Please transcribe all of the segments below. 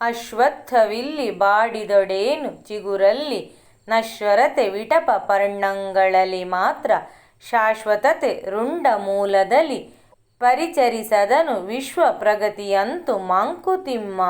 ಅಶ್ವತ್ಥವಿಲ್ಲಿ ಬಾಡಿದೊಡೇನು ಚಿಗುರಲ್ಲಿ ನಶ್ವರತೆ ವಿಟಪ ಪರ್ಣಂಗಳಲ್ಲಿ ಮಾತ್ರ ಶಾಶ್ವತತೆ ರುಂಡ ಮೂಲದಲ್ಲಿ ಪರಿಚರಿಸದನು ವಿಶ್ವ ಪ್ರಗತಿಯಂತೂ ಮಂಕುತಿಮ್ಮ.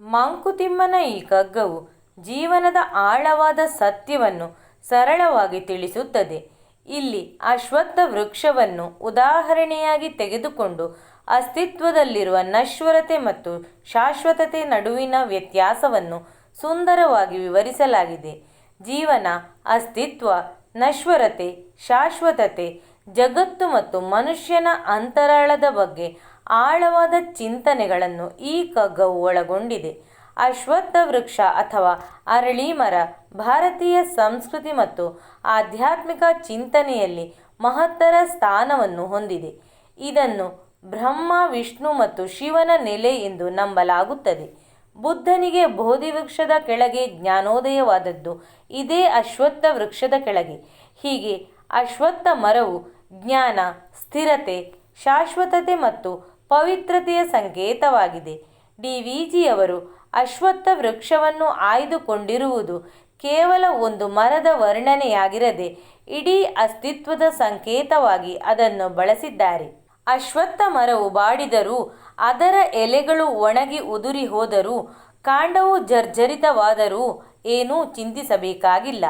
ಮಂಕುತಿಮ್ಮನ ಈ ಕಗ್ಗವು ಜೀವನದ ಆಳವಾದ ಸತ್ಯವನ್ನು ಸರಳವಾಗಿ ತಿಳಿಸುತ್ತದೆ. ಇಲ್ಲಿ ಅಶ್ವತ್ಥ ವೃಕ್ಷವನ್ನು ಉದಾಹರಣೆಯಾಗಿ ತೆಗೆದುಕೊಂಡು ಅಸ್ತಿತ್ವದಲ್ಲಿರುವ ನಶ್ವರತೆ ಮತ್ತು ಶಾಶ್ವತತೆ ನಡುವಿನ ವ್ಯತ್ಯಾಸವನ್ನು ಸುಂದರವಾಗಿ ವಿವರಿಸಲಾಗಿದೆ. ಜೀವನ, ಅಸ್ತಿತ್ವ, ನಶ್ವರತೆ, ಶಾಶ್ವತತೆ, ಜಗತ್ತು ಮತ್ತು ಮನುಷ್ಯನ ಅಂತರಾಳದ ಬಗ್ಗೆ ಆಳವಾದ ಚಿಂತನೆಗಳನ್ನು ಈ ಕಗ್ಗವು ಒಳಗೊಂಡಿದೆ. ಅಶ್ವತ್ಥ ವೃಕ್ಷ ಅಥವಾ ಅರಳಿ ಮರ ಭಾರತೀಯ ಸಂಸ್ಕೃತಿ ಮತ್ತು ಆಧ್ಯಾತ್ಮಿಕ ಚಿಂತನೆಯಲ್ಲಿ ಮಹತ್ತರ ಸ್ಥಾನವನ್ನು ಹೊಂದಿದೆ. ಇದನ್ನು ಬ್ರಹ್ಮ, ವಿಷ್ಣು ಮತ್ತು ಶಿವನ ನೆಲೆ ಎಂದು ನಂಬಲಾಗುತ್ತದೆ. ಬುದ್ಧನಿಗೆ ಬೋಧಿ ವೃಕ್ಷದ ಕೆಳಗೆ ಜ್ಞಾನೋದಯವಾದದ್ದು, ಇದೇ ಅಶ್ವತ್ಥ ವೃಕ್ಷದ ಕೆಳಗೆ. ಹೀಗೆ ಅಶ್ವತ್ಥ ಮರವು ಜ್ಞಾನ, ಸ್ಥಿರತೆ, ಶಾಶ್ವತತೆ ಮತ್ತು ಪವಿತ್ರತೆಯ ಸಂಕೇತವಾಗಿದೆ. ಡಿ ವಿ ಜಿಯವರು ಅಶ್ವತ್ಥ ವೃಕ್ಷವನ್ನು ಆಯ್ದುಕೊಂಡಿರುವುದು ಕೇವಲ ಒಂದು ಮರದ ವರ್ಣನೆಯಾಗಿರದೆ, ಇಡೀ ಅಸ್ತಿತ್ವದ ಸಂಕೇತವಾಗಿ ಅದನ್ನು ಬಳಸಿದ್ದಾರೆ. ಅಶ್ವತ್ಥ ಮರವು ಬಾಡಿದರೂ ಅದರ ಎಲೆಗಳು ಒಣಗಿ ಉದುರಿ ಹೋದರೂ ಕಾಂಡವು ಜರ್ಜರಿತವಾದರೂ ಏನೂ ಚಿಂತಿಸಬೇಕಾಗಿಲ್ಲ.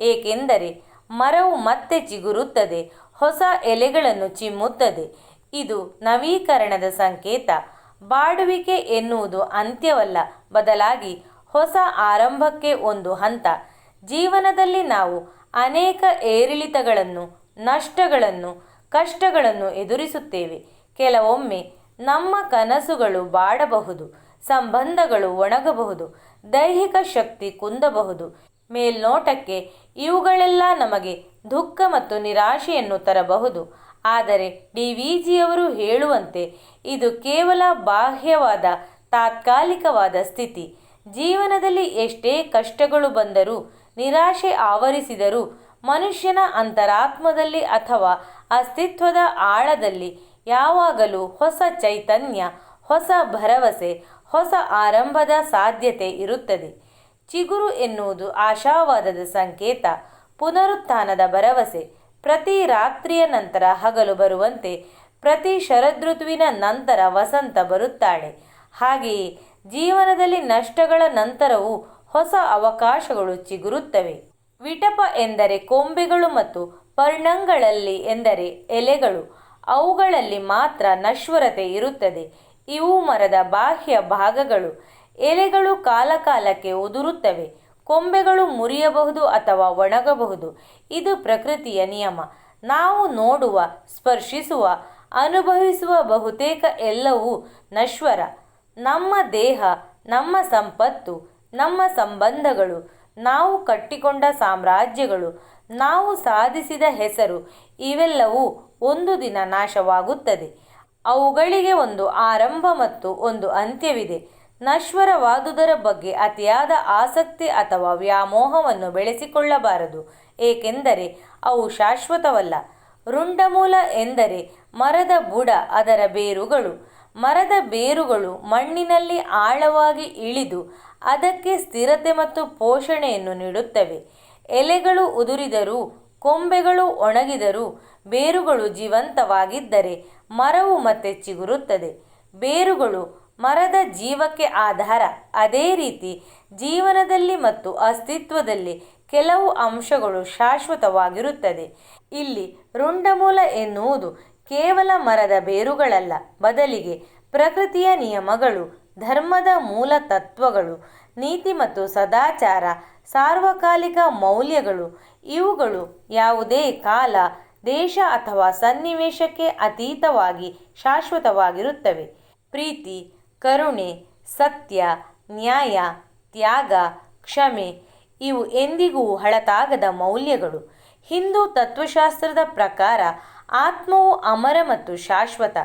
ಏಕೆಂದರೆ ಮರವು ಮತ್ತೆ ಚಿಗುರುತ್ತದೆ, ಹೊಸ ಎಲೆಗಳನ್ನು ಚಿಮ್ಮುತ್ತದೆ. ಇದು ನವೀಕರಣದ ಸಂಕೇತ. ಬಾಡುವಿಕೆ ಎನ್ನುವುದು ಅಂತ್ಯವಲ್ಲ, ಬದಲಾಗಿ ಹೊಸ ಆರಂಭಕ್ಕೆ ಒಂದು ಹಂತ. ಜೀವನದಲ್ಲಿ ನಾವು ಅನೇಕ ಏರಿಳಿತಗಳನ್ನು, ನಷ್ಟಗಳನ್ನು ಕಷ್ಟಗಳನ್ನು ಎದುರಿಸುತ್ತೇವೆ. ಕೆಲವೊಮ್ಮೆ ನಮ್ಮ ಕನಸುಗಳು ಬಾಡಬಹುದು, ಸಂಬಂಧಗಳು ಒಣಗಬಹುದು, ದೈಹಿಕ ಶಕ್ತಿ ಕುಂದಬಹುದು. ಮೇಲ್ನೋಟಕ್ಕೆ ಇವುಗಳೆಲ್ಲ ನಮಗೆ ದುಃಖ ಮತ್ತು ನಿರಾಶೆಯನ್ನು ತರಬಹುದು. ಆದರೆ ಡಿ ವಿ ಜಿಯವರು ಹೇಳುವಂತೆ ಇದು ಕೇವಲ ಬಾಹ್ಯವಾದ, ತಾತ್ಕಾಲಿಕವಾದ ಸ್ಥಿತಿ. ಜೀವನದಲ್ಲಿ ಎಷ್ಟೇ ಕಷ್ಟಗಳು ಬಂದರೂ, ನಿರಾಶೆ ಆವರಿಸಿದರೂ ಮನುಷ್ಯನ ಅಂತರಾತ್ಮದಲ್ಲಿ ಅಥವಾ ಅಸ್ತಿತ್ವದ ಆಳದಲ್ಲಿ ಯಾವಾಗಲೂ ಹೊಸ ಚೈತನ್ಯ, ಹೊಸ ಭರವಸೆ, ಹೊಸ ಆರಂಭದ ಸಾಧ್ಯತೆ ಇರುತ್ತದೆ. ಚಿಗುರು ಎನ್ನುವುದು ಆಶಾವಾದದ ಸಂಕೇತ, ಪುನರುತ್ಥಾನದ ಭರವಸೆ. ಪ್ರತಿ ರಾತ್ರಿಯ ನಂತರ ಹಗಲು ಬರುವಂತೆ ಪ್ರತಿ ಶರದೃತುವಿನ ನಂತರ ವಸಂತ ಬರುತ್ತಾಳೆ. ಹಾಗೆಯೇ ಜೀವನದಲ್ಲಿ ನಷ್ಟಗಳ ನಂತರವೂ ಹೊಸ ಅವಕಾಶಗಳು ಚಿಗುರುತ್ತವೆ. ವಿಟಪ ಎಂದರೆ ಕೊಂಬೆಗಳು ಮತ್ತು ಪರ್ಣಂಗಳಲ್ಲಿ ಎಂದರೆ ಎಲೆಗಳು. ಅವುಗಳಲ್ಲಿ ಮಾತ್ರ ನಶ್ವರತೆ ಇರುತ್ತದೆ. ಇವು ಮರದ ಬಾಹ್ಯ ಭಾಗಗಳು. ಎಲೆಗಳು ಕಾಲಕಾಲಕ್ಕೆ ಉದುರುತ್ತವೆ. ಕೊಂಬೆಗಳು ಮುರಿಯಬಹುದು ಅಥವಾ ಒಣಗಬಹುದು. ಇದು ಪ್ರಕೃತಿಯ ನಿಯಮ. ನಾವು ನೋಡುವ, ಸ್ಪರ್ಶಿಸುವ, ಅನುಭವಿಸುವ ಬಹುತೇಕ ಎಲ್ಲವೂ ನಶ್ವರ. ನಮ್ಮ ದೇಹ, ನಮ್ಮ ಸಂಪತ್ತು, ನಮ್ಮ ಸಂಬಂಧಗಳು ನಾವು ಕಟ್ಟಿಕೊಂಡ ಸಾಮ್ರಾಜ್ಯಗಳು, ನಾವು ಸಾಧಿಸಿದ ಹೆಸರು, ಇವೆಲ್ಲವೂ ಒಂದು ದಿನ ನಾಶವಾಗುತ್ತದೆ. ಅವುಗಳಿಗೆ ಒಂದು ಆರಂಭ ಮತ್ತು ಒಂದು ಅಂತ್ಯವಿದೆ. ನಶ್ವರವಾದುದರ ಬಗ್ಗೆ ಅತಿಯಾದ ಆಸಕ್ತಿ ಅಥವಾ ವ್ಯಾಮೋಹವನ್ನು ಬೆಳೆಸಿಕೊಳ್ಳಬಾರದು, ಏಕೆಂದರೆ ಅವು ಶಾಶ್ವತವಲ್ಲ. ರುಂಡಮೂಲ ಎಂದರೆ ಮರದ ಬುಡ ಅದರ ಬೇರುಗಳು. ಮರದ ಬೇರುಗಳು ಮಣ್ಣಿನಲ್ಲಿ ಆಳವಾಗಿ ಇಳಿದು ಅದಕ್ಕೆ ಸ್ಥಿರತೆ ಮತ್ತು ಪೋಷಣೆಯನ್ನು ನೀಡುತ್ತವೆ. ಎಲೆಗಳು ಉದುರಿದರೂ, ಕೊಂಬೆಗಳು ಒಣಗಿದರೂ ಬೇರುಗಳು ಜೀವಂತವಾಗಿದ್ದರೆ ಮರವು ಮತ್ತೆ ಚಿಗುರುತ್ತದೆ. ಬೇರುಗಳು ಮರದ ಜೀವಕ್ಕೆ ಆಧಾರ. ಅದೇ ರೀತಿ ಜೀವನದಲ್ಲಿ ಮತ್ತು ಅಸ್ತಿತ್ವದಲ್ಲಿ ಕೆಲವು ಅಂಶಗಳು ಶಾಶ್ವತವಾಗಿರುತ್ತದೆ. ಇಲ್ಲಿ ರುಂಡಮೂಲ ಎನ್ನುವುದು ಕೇವಲ ಮರದ ಬೇರುಗಳಲ್ಲ, ಬದಲಿಗೆ ಪ್ರಕೃತಿಯ ನಿಯಮಗಳು, ಧರ್ಮದ ಮೂಲ ತತ್ವಗಳು, ನೀತಿ ಮತ್ತು ಸದಾಚಾರ, ಸಾರ್ವಕಾಲಿಕ ಮೌಲ್ಯಗಳು, ಇವುಗಳು ಯಾವುದೇ ಕಾಲ, ದೇಶ ಅಥವಾ ಸನ್ನಿವೇಶಕ್ಕೆ ಅತೀತವಾಗಿ ಶಾಶ್ವತವಾಗಿರುತ್ತವೆ. ಪ್ರೀತಿ, ಕರುಣೆ, ಸತ್ಯ, ನ್ಯಾಯ, ತ್ಯಾಗ, ಕ್ಷಮೆ, ಇವು ಎಂದಿಗೂ ಹಳತಾಗದ ಮೌಲ್ಯಗಳು. ಹಿಂದೂ ತತ್ವಶಾಸ್ತ್ರದ ಪ್ರಕಾರ ಆತ್ಮವು ಅಮರ ಮತ್ತು ಶಾಶ್ವತ.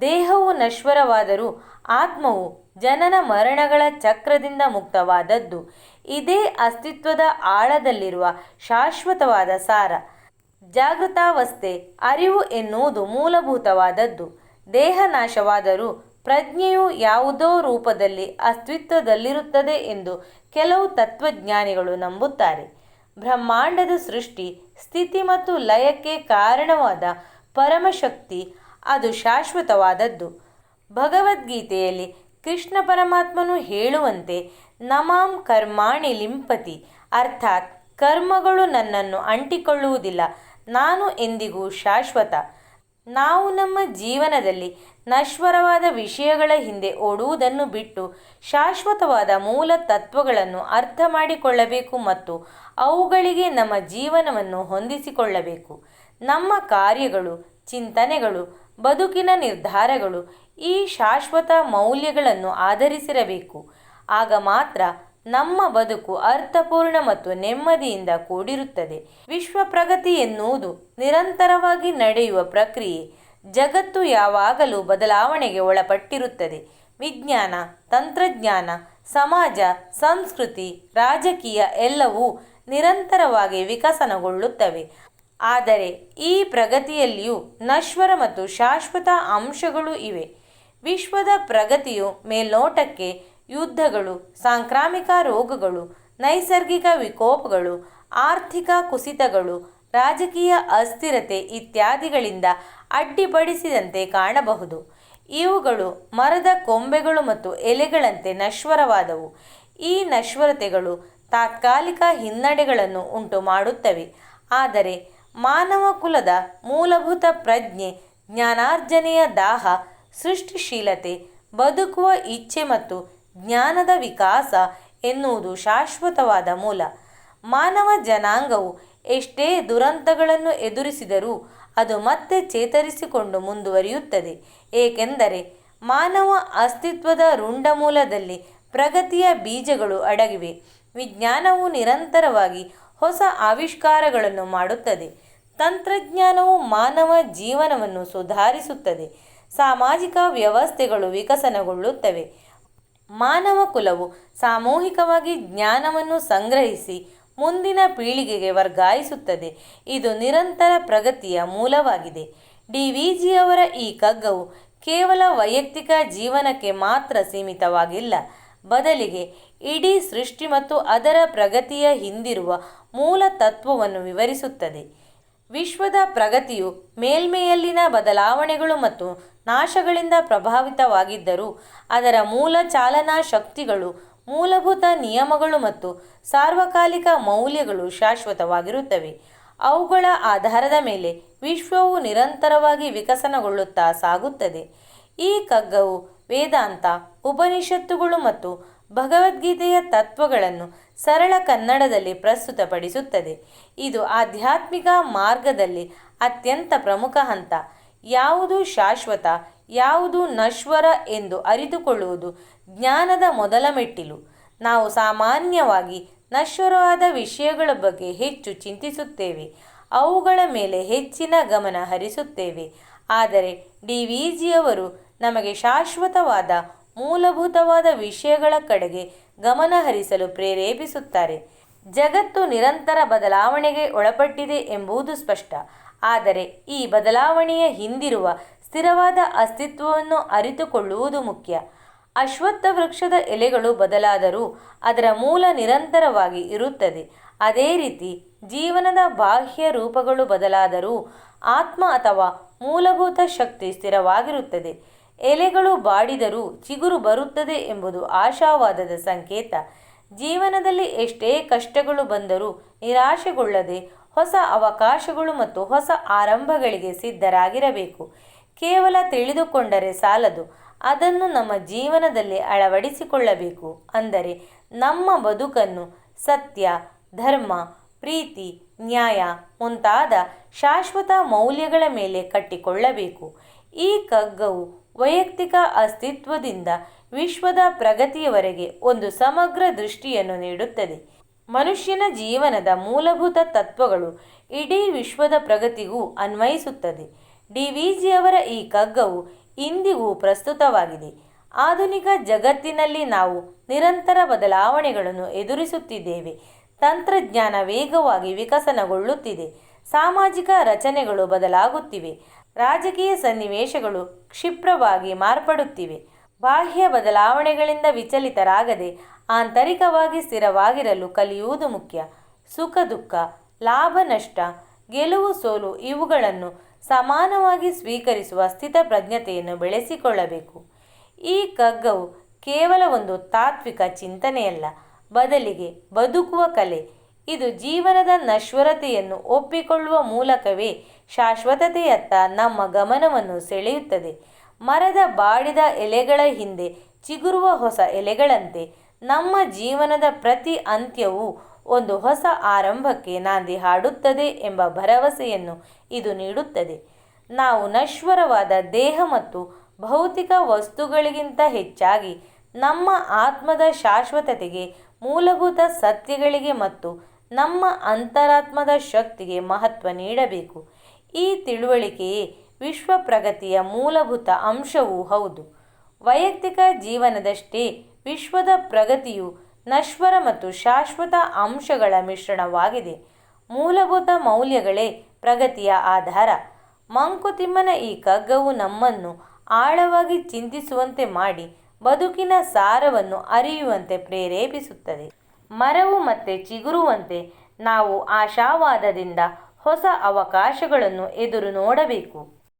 ದೇಹವು ನಶ್ವರವಾದರೂ ಆತ್ಮವು ಜನನ ಮರಣಗಳ ಚಕ್ರದಿಂದ ಮುಕ್ತವಾದದ್ದು. ಇದೇ ಅಸ್ತಿತ್ವದ ಆಳದಲ್ಲಿರುವ ಶಾಶ್ವತವಾದ ಸಾರ. ಜಾಗೃತಾವಸ್ಥೆ, ಅರಿವು ಎನ್ನುವುದು ಮೂಲಭೂತವಾದದ್ದು. ದೇಹ ನಾಶವಾದರೂ ಪ್ರಜ್ಞೆಯು ಯಾವುದೋ ರೂಪದಲ್ಲಿ ಅಸ್ತಿತ್ವದಲ್ಲಿರುತ್ತದೆ ಎಂದು ಕೆಲವು ತತ್ವಜ್ಞಾನಿಗಳು ನಂಬುತ್ತಾರೆ. ಬ್ರಹ್ಮಾಂಡದ ಸೃಷ್ಟಿ, ಸ್ಥಿತಿ ಮತ್ತು ಲಯಕ್ಕೆ ಕಾರಣವಾದ ಪರಮಶಕ್ತಿ, ಅದು ಶಾಶ್ವತವಾದದ್ದು. ಭಗವದ್ಗೀತೆಯಲ್ಲಿ ಕೃಷ್ಣ ಪರಮಾತ್ಮನು ಹೇಳುವಂತೆ, ನಮಾಂ ಕರ್ಮಾಣಿ ಲಿಂಪತಿ, ಅರ್ಥಾತ್ ಕರ್ಮಗಳು ನನ್ನನ್ನು ಅಂಟಿಕೊಳ್ಳುವುದಿಲ್ಲ, ನಾನು ಎಂದಿಗೂ ಶಾಶ್ವತ. ನಾವು ನಮ್ಮ ಜೀವನದಲ್ಲಿ ನಶ್ವರವಾದ ವಿಷಯಗಳ ಹಿಂದೆ ಓಡುವುದನ್ನು ಬಿಟ್ಟು ಶಾಶ್ವತವಾದ ಮೂಲ ತತ್ವಗಳನ್ನು ಅರ್ಥ ಮಾಡಿಕೊಳ್ಳಬೇಕು ಮತ್ತು ಅವುಗಳಿಗೆ ನಮ್ಮ ಜೀವನವನ್ನು ಹೊಂದಿಸಿಕೊಳ್ಳಬೇಕು. ನಮ್ಮ ಕಾರ್ಯಗಳು, ಚಿಂತನೆಗಳು, ಬದುಕಿನ ನಿರ್ಧಾರಗಳು ಈ ಶಾಶ್ವತ ಮೌಲ್ಯಗಳನ್ನು ಆಧರಿಸಿರಬೇಕು. ಆಗ ಮಾತ್ರ ನಮ್ಮ ಬದುಕು ಅರ್ಥಪೂರ್ಣ ಮತ್ತು ನೆಮ್ಮದಿಯಿಂದ ಕೂಡಿರುತ್ತದೆ. ವಿಶ್ವ ಪ್ರಗತಿ ಎನ್ನುವುದು ನಿರಂತರವಾಗಿ ನಡೆಯುವ ಪ್ರಕ್ರಿಯೆ. ಜಗತ್ತು ಯಾವಾಗಲೂ ಬದಲಾವಣೆಗೆ ಒಳಪಟ್ಟಿರುತ್ತದೆ. ವಿಜ್ಞಾನ, ತಂತ್ರಜ್ಞಾನ, ಸಮಾಜ, ಸಂಸ್ಕೃತಿ, ರಾಜಕೀಯ ಎಲ್ಲವೂ ನಿರಂತರವಾಗಿ ವಿಕಸನಗೊಳ್ಳುತ್ತವೆ. ಆದರೆ ಈ ಪ್ರಗತಿಯಲ್ಲಿಯೂ ನಶ್ವರ ಮತ್ತು ಶಾಶ್ವತ ಅಂಶಗಳು ಇವೆ. ವಿಶ್ವದ ಪ್ರಗತಿಯು ಮೇಲ್ನೋಟಕ್ಕೆ ಯುದ್ಧಗಳು, ಸಾಂಕ್ರಾಮಿಕ ರೋಗಗಳು, ನೈಸರ್ಗಿಕ ವಿಕೋಪಗಳು, ಆರ್ಥಿಕ ಕುಸಿತಗಳು, ರಾಜಕೀಯ ಅಸ್ಥಿರತೆ ಇತ್ಯಾದಿಗಳಿಂದ ಅಡ್ಡಿಪಡಿಸಿದಂತೆ ಕಾಣಬಹುದು. ಇವುಗಳು ಮರದ ಕೊಂಬೆಗಳು ಮತ್ತು ಎಲೆಗಳಂತೆ ನಶ್ವರವಾದವು. ಈ ನಶ್ವರತೆಗಳು ತಾತ್ಕಾಲಿಕ ಹಿನ್ನಡೆಗಳನ್ನು ಉಂಟು ಮಾಡುತ್ತವೆ ಆದರೆ ಮಾನವ ಕುಲದ ಮೂಲಭೂತ ಪ್ರಜ್ಞೆ, ಜ್ಞಾನಾರ್ಜನೆಯ ದಾಹ, ಸೃಷ್ಟಿಶೀಲತೆ, ಬದುಕುವ ಇಚ್ಛೆ ಮತ್ತು ಜ್ಞಾನದ ವಿಕಾಸ ಎನ್ನುವುದು ಶಾಶ್ವತವಾದ ಮೂಲ. ಮಾನವ ಜನಾಂಗವು ಎಷ್ಟೇ ದುರಂತಗಳನ್ನು ಎದುರಿಸಿದರೂ ಅದು ಮತ್ತೆ ಚೇತರಿಸಿಕೊಂಡು ಮುಂದುವರಿಯುತ್ತದೆ. ಏಕೆಂದರೆ ಮಾನವ ಅಸ್ತಿತ್ವದ ರುಂಡಮೂಲದಲ್ಲಿ ಪ್ರಗತಿಯ ಬೀಜಗಳು ಅಡಗಿವೆ. ವಿಜ್ಞಾನವು ನಿರಂತರವಾಗಿ ಹೊಸ ಆವಿಷ್ಕಾರಗಳನ್ನು ಮಾಡುತ್ತದೆ. ತಂತ್ರಜ್ಞಾನವು ಮಾನವ ಜೀವನವನ್ನು ಸುಧಾರಿಸುತ್ತದೆ. ಸಾಮಾಜಿಕ ವ್ಯವಸ್ಥೆಗಳು ವಿಕಸನಗೊಳ್ಳುತ್ತವೆ. ಮಾನವ ಕುಲವು ಸಾಮೂಹಿಕವಾಗಿ ಜ್ಞಾನವನ್ನು ಸಂಗ್ರಹಿಸಿ ಮುಂದಿನ ಪೀಳಿಗೆಗೆ ವರ್ಗಾಯಿಸುತ್ತದೆ. ಇದು ನಿರಂತರ ಪ್ರಗತಿಯ ಮೂಲವಾಗಿದೆ. ಡಿ ವಿ ಜಿಯವರ ಈ ಕಗ್ಗವು ಕೇವಲ ವೈಯಕ್ತಿಕ ಜೀವನಕ್ಕೆ ಮಾತ್ರ ಸೀಮಿತವಾಗಿಲ್ಲ. ಬದಲಿಗೆ ಇಡೀ ಸೃಷ್ಟಿ ಮತ್ತು ಅದರ ಪ್ರಗತಿಯ ಹಿಂದಿರುವ ಮೂಲ ತತ್ವವನ್ನು ವಿವರಿಸುತ್ತದೆ. ವಿಶ್ವದ ಪ್ರಗತಿಯು ಮೇಲ್ಮೆಯಲ್ಲಿನ ಬದಲಾವಣೆಗಳು ಮತ್ತು ನಾಶಗಳಿಂದ ಪ್ರಭಾವಿತವಾಗಿದ್ದರೂ ಅದರ ಮೂಲ ಚಾಲನಾ ಶಕ್ತಿಗಳು, ಮೂಲಭೂತ ನಿಯಮಗಳು ಮತ್ತು ಸಾರ್ವಕಾಲಿಕ ಮೌಲ್ಯಗಳು ಶಾಶ್ವತವಾಗಿರುತ್ತವೆ. ಅವುಗಳ ಆಧಾರದ ಮೇಲೆ ವಿಶ್ವವು ನಿರಂತರವಾಗಿ ವಿಕಸನಗೊಳ್ಳುತ್ತಾ ಸಾಗುತ್ತದೆ. ಈ ಕಗ್ಗವು ವೇದಾಂತ, ಉಪನಿಷತ್ತುಗಳು ಮತ್ತು ಭಗವದ್ಗೀತೆಯ ತತ್ವಗಳನ್ನು ಸರಳ ಕನ್ನಡದಲ್ಲಿ ಪ್ರಸ್ತುತಪಡಿಸುತ್ತದೆ. ಇದು ಆಧ್ಯಾತ್ಮಿಕ ಮಾರ್ಗದಲ್ಲಿ ಅತ್ಯಂತ ಪ್ರಮುಖ ಹಂತ. ಯಾವುದು ಶಾಶ್ವತ, ಯಾವುದು ನಶ್ವರ ಎಂದು ಅರಿತುಕೊಳ್ಳುವುದು ಜ್ಞಾನದ ಮೊದಲ ಮೆಟ್ಟಿಲು. ನಾವು ಸಾಮಾನ್ಯವಾಗಿ ನಶ್ವರವಾದ ವಿಷಯಗಳ ಬಗ್ಗೆ ಹೆಚ್ಚು ಚಿಂತಿಸುತ್ತೇವೆ. ಅವುಗಳ ಮೇಲೆ ಹೆಚ್ಚಿನ ಗಮನ ಹರಿಸುತ್ತೇವೆ. ಆದರೆ ಡಿ ವಿ ಜಿಯವರು ನಮಗೆ ಶಾಶ್ವತವಾದ, ಮೂಲಭೂತವಾದ ವಿಷಯಗಳ ಕಡೆಗೆ ಗಮನ ಹರಿಸಲು ಪ್ರೇರೇಪಿಸುತ್ತಾರೆ. ಜಗತ್ತು ನಿರಂತರ ಬದಲಾವಣೆಗೆ ಒಳಪಟ್ಟಿದೆ ಎಂಬುದು ಸ್ಪಷ್ಟ. ಆದರೆ ಈ ಬದಲಾವಣೆಯ ಹಿಂದಿರುವ ಸ್ಥಿರವಾದ ಅಸ್ತಿತ್ವವನ್ನು ಅರಿತುಕೊಳ್ಳುವುದು ಮುಖ್ಯ. ಅಶ್ವತ್ಥ ವೃಕ್ಷದ ಎಲೆಗಳು ಬದಲಾದರೂ ಅದರ ಮೂಲ ನಿರಂತರವಾಗಿ ಇರುತ್ತದೆ. ಅದೇ ರೀತಿ ಜೀವನದ ಬಾಹ್ಯ ರೂಪಗಳು ಬದಲಾದರೂ ಆತ್ಮ ಅಥವಾ ಮೂಲಭೂತ ಶಕ್ತಿ ಸ್ಥಿರವಾಗಿರುತ್ತದೆ. ಎಲೆಗಳು ಬಾಡಿದರೂ ಚಿಗುರು ಬರುತ್ತದೆ ಎಂಬುದು ಆಶಾವಾದದ ಸಂಕೇತ. ಜೀವನದಲ್ಲಿ ಎಷ್ಟೇ ಕಷ್ಟಗಳು ಬಂದರೂ ನಿರಾಶೆಗೊಳ್ಳದೆ ಹೊಸ ಅವಕಾಶಗಳು ಮತ್ತು ಹೊಸ ಆರಂಭಗಳಿಗೆ ಸಿದ್ಧರಾಗಿರಬೇಕು. ಕೇವಲ ತಿಳಿದುಕೊಂಡರೆ ಸಾಲದು. ಅದನ್ನು ನಮ್ಮ ಜೀವನದಲ್ಲಿ ಅಳವಡಿಸಿಕೊಳ್ಳಬೇಕು. ಅಂದರೆ ನಮ್ಮ ಬದುಕನ್ನು ಸತ್ಯ, ಧರ್ಮ, ಪ್ರೀತಿ, ನ್ಯಾಯ ಮುಂತಾದ ಶಾಶ್ವತ ಮೌಲ್ಯಗಳ ಮೇಲೆ ಕಟ್ಟಿಕೊಳ್ಳಬೇಕು. ಈ ಕಗ್ಗವು ವೈಯಕ್ತಿಕ ಅಸ್ತಿತ್ವದಿಂದ ವಿಶ್ವದ ಪ್ರಗತಿಯವರೆಗೆ ಒಂದು ಸಮಗ್ರ ದೃಷ್ಟಿಯನ್ನು ನೀಡುತ್ತದೆ. ಮನುಷ್ಯನ ಜೀವನದ ಮೂಲಭೂತ ತತ್ವಗಳು ಇಡೀ ವಿಶ್ವದ ಪ್ರಗತಿಗೂ ಅನ್ವಯಿಸುತ್ತದೆ. ಡಿ. ವಿ. ಜಿಯವರ ಈ ಕಗ್ಗವು ಇಂದಿಗೂ ಪ್ರಸ್ತುತವಾಗಿದೆ. ಆಧುನಿಕ ಜಗತ್ತಿನಲ್ಲಿ ನಾವು ನಿರಂತರ ಬದಲಾವಣೆಗಳನ್ನು ಎದುರಿಸುತ್ತಿದ್ದೇವೆ. ತಂತ್ರಜ್ಞಾನ ವೇಗವಾಗಿ ವಿಕಸನಗೊಳ್ಳುತ್ತಿದೆ. ಸಾಮಾಜಿಕ ರಚನೆಗಳು ಬದಲಾಗುತ್ತಿವೆ. ರಾಜಕೀಯ ಸನ್ನಿವೇಶಗಳು ಕ್ಷಿಪ್ರವಾಗಿ ಮಾರ್ಪಡುತ್ತಿವೆ. ಬಾಹ್ಯ ಬದಲಾವಣೆಗಳಿಂದ ವಿಚಲಿತರಾಗದೆ ಆಂತರಿಕವಾಗಿ ಸ್ಥಿರವಾಗಿರಲು ಕಲಿಯುವುದು ಮುಖ್ಯ. ಸುಖ, ದುಃಖ, ಲಾಭ, ನಷ್ಟ, ಗೆಲುವು, ಸೋಲು ಇವುಗಳನ್ನು ಸಮಾನವಾಗಿ ಸ್ವೀಕರಿಸುವ ಸ್ಥಿತಪ್ರಜ್ಞತೆಯನ್ನು ಬೆಳೆಸಿಕೊಳ್ಳಬೇಕು. ಈ ಕಗ್ಗವು ಕೇವಲ ಒಂದು ತಾತ್ವಿಕ ಚಿಂತನೆಯಲ್ಲ, ಬದಲಿಗೆ ಬದುಕುವ ಕಲೆ. ಇದು ಜೀವನದ ನಶ್ವರತೆಯನ್ನು ಒಪ್ಪಿಕೊಳ್ಳುವ ಮೂಲಕವೇ ಶಾಶ್ವತತೆಯತ್ತ ನಮ್ಮ ಗಮನವನ್ನು ಸೆಳೆಯುತ್ತದೆ. ಮರದ ಬಾಡಿದ ಎಲೆಗಳ ಹಿಂದೆ ಚಿಗುರುವ ಹೊಸ ಎಲೆಗಳಂತೆ ನಮ್ಮ ಜೀವನದ ಪ್ರತಿ ಅಂತ್ಯವೂ ಒಂದು ಹೊಸ ಆರಂಭಕ್ಕೆ ನಾಂದಿ ಹಾಡುತ್ತದೆ ಎಂಬ ಭರವಸೆಯನ್ನು ಇದು ನೀಡುತ್ತದೆ. ನಾವು ನಶ್ವರವಾದ ದೇಹ ಮತ್ತು ಭೌತಿಕ ವಸ್ತುಗಳಿಗಿಂತ ಹೆಚ್ಚಾಗಿ ನಮ್ಮ ಆತ್ಮದ ಶಾಶ್ವತತೆಗೆ, ಮೂಲಭೂತ ಸತ್ಯಗಳಿಗೆ ಮತ್ತು ನಮ್ಮ ಅಂತರಾತ್ಮದ ಶಕ್ತಿಗೆ ಮಹತ್ವ ನೀಡಬೇಕು. ಈ ತಿಳುವಳಿಕೆಯೇ ವಿಶ್ವ ಪ್ರಗತಿಯ ಮೂಲಭೂತ ಅಂಶವೂ ಹೌದು. ವೈಯಕ್ತಿಕ ಜೀವನದಷ್ಟೇ ವಿಶ್ವದ ಪ್ರಗತಿಯು ನಶ್ವರ ಮತ್ತು ಶಾಶ್ವತ ಅಂಶಗಳ ಮಿಶ್ರಣವಾಗಿದೆ. ಮೂಲಭೂತ ಮೌಲ್ಯಗಳೇ ಪ್ರಗತಿಯ ಆಧಾರ. ಮಂಕುತಿಮ್ಮನ ಈ ಕಗ್ಗವು ನಮ್ಮನ್ನು ಆಳವಾಗಿ ಚಿಂತಿಸುವಂತೆ ಮಾಡಿ ಬದುಕಿನ ಸಾರವನ್ನು ಅರಿಯುವಂತೆ ಪ್ರೇರೇಪಿಸುತ್ತದೆ. ಮರವು ಮತ್ತೆ ಚಿಗುರುವಂತೆ ನಾವು ಆಶಾವಾದದಿಂದ ಹೊಸ ಅವಕಾಶಗಳನ್ನು ಎದುರು ನೋಡಬೇಕು.